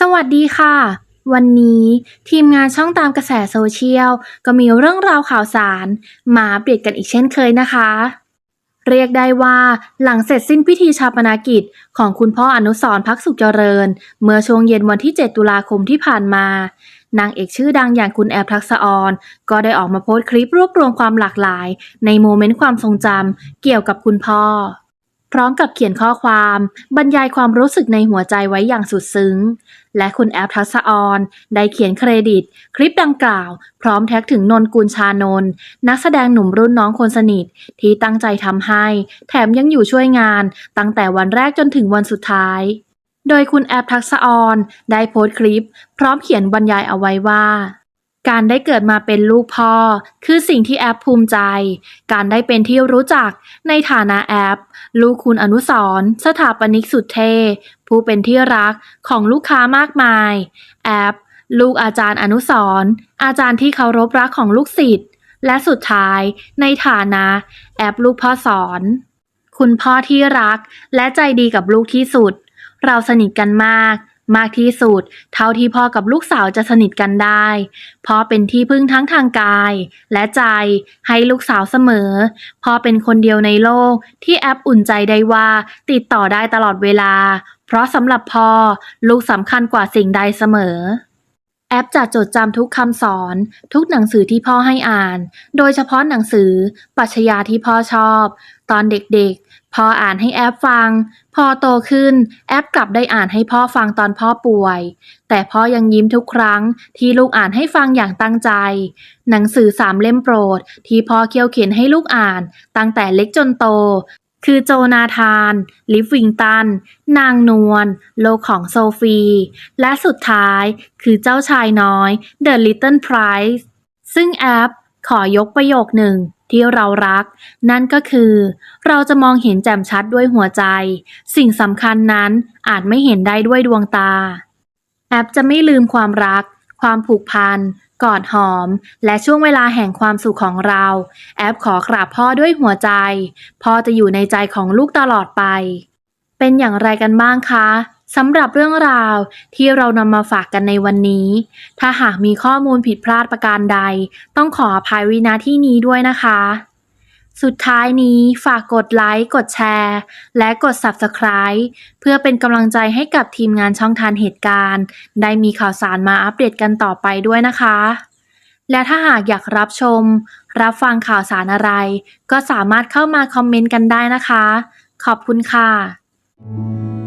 สวัสดีค่ะ วันนี้ทีมงานช่องตามกระแสโซเชียล ก็มีเรื่องราวข่าวสาร มาอัปเดกันอีกเช่นเคยนะคะ เรียกได้ว่าหลังเสร็จสิ้นพิธีชาปนกิจ ของคุณพ่ออนุสรพักสุขเจริญ เมื่อช่วงเย็นวันที่ 7 ตุลาคมที่ผ่านมานางเอกชื่อดังอย่างคุณแอบทักษออนก็ได้ออกมาโพสต์คลิปรวบรวมความหลากหลาย ในโมเมนต์ความทรงจำเกี่ยวกับคุณพ่อ พร้อมกับเขียนข้อความ บรรยายความรู้สึกในหัวใจไว้อย่างสุดซึ้ง และคุณแอฟทักษะออนได้เขียนเครดิต คลิปดังกล่าว พร้อมแท็กถึงนนกุลชานนนักแสดงหนุ่มรุ่นน้องคนสนิท ที่ตั้งใจทำให้ แถมยังอยู่ช่วยงาน ตั้งแต่วันแรกจนถึงวันสุดท้าย โดยคุณแอฟทักษออนได้โพสต์คลิป พร้อมเขียนบรรยายเอาไว้ว่า การได้เกิดมาเป็นลูกพ่อ คือสิ่งที่แอปภูมิใจ การได้เป็นที่รู้จักในฐานะแอป ลูกคุณอนุสรสถาปนิกสุดเท่ ผู้เป็นที่รักของลูกค้ามากมาย แอป ลูกอาจารย์อนุสรอาจารย์ที่เคารพรักของลูกศิษย์ และสุดท้าย ในฐานะ แอปลูกพ่อสอน คุณพ่อที่รักและใจดีกับลูกที่สุด เราสนิทกันมาก มากที่สุด เท่าที่พ่อกับลูกสาวจะสนิทกันได้พ่อเป็นที่พึ่งทั้งทางกาย และใจให้ลูกสาวเสมอพ่อเป็นคนเดียวในโลกที่แอปอุ่นใจได้ว่าติดต่อได้ตลอดเวลา เพราะสำหรับพ่อลูกสำคัญกว่าสิ่งใดเสมอแอปจะจดจำทุกคำสอน ทุกหนังสือที่พ่อให้อ่าน โดยเฉพาะหนังสือปรัชญาที่พ่อชอบ ตอนเด็กๆ พ่ออ่านให้แอปฟัง พอโตขึ้น แอปกลับได้อ่านให้พ่อฟังตอนพ่อป่วย แต่พ่อยังยิ้มทุกครั้งที่ลูกอ่านให้ฟังอย่างตั้งใจ หนังสือสามเล่มโปรด ที่พ่อเคี่ยวเขียนให้ลูกอ่าน ตั้งแต่เล็กจนโต คือโจนาธาน ลิฟวิงตัน นางนวล โลกของโซฟี และสุดท้ายคือเจ้าชายน้อย The Little Prince ซึ่งแอปขอยกประโยคหนึ่ง ที่เรารัก นั่นก็คือ เราจะมองเห็นแจ่มชัดด้วยหัวใจ สิ่งสำคัญนั้นอาจไม่เห็นได้ด้วยดวงตา แอปจะไม่ลืมความรัก ความผูกพันกอดหอม และช่วงเวลาแห่งความสุขของเรา แอปขอกราบพ่อด้วยหัวใจ พ่อจะอยู่ในใจของลูกตลอดไป เป็นอย่างไรกันบ้างคะ สำหรับเรื่องราวที่เรานำมาฝากกันในวันนี้ ถ้าหากมีข้อมูลผิดพลาดประการใด ต้องขออภัยวินาที่นี้ด้วยนะคะ สุดท้ายนี้ฝากกดไลค์ กดแชร์ และกด Subscribe เพื่อเป็นกำลังใจให้กับทีมงานช่องทานเหตุการณ์ ได้มีข่าวสารมาอัปเดตกันต่อไปด้วยนะคะ และถ้าหากอยากรับชม รับฟังข่าวสารอะไร ก็สามารถเข้ามาคอมเมนต์กันได้นะคะ ขอบคุณค่ะ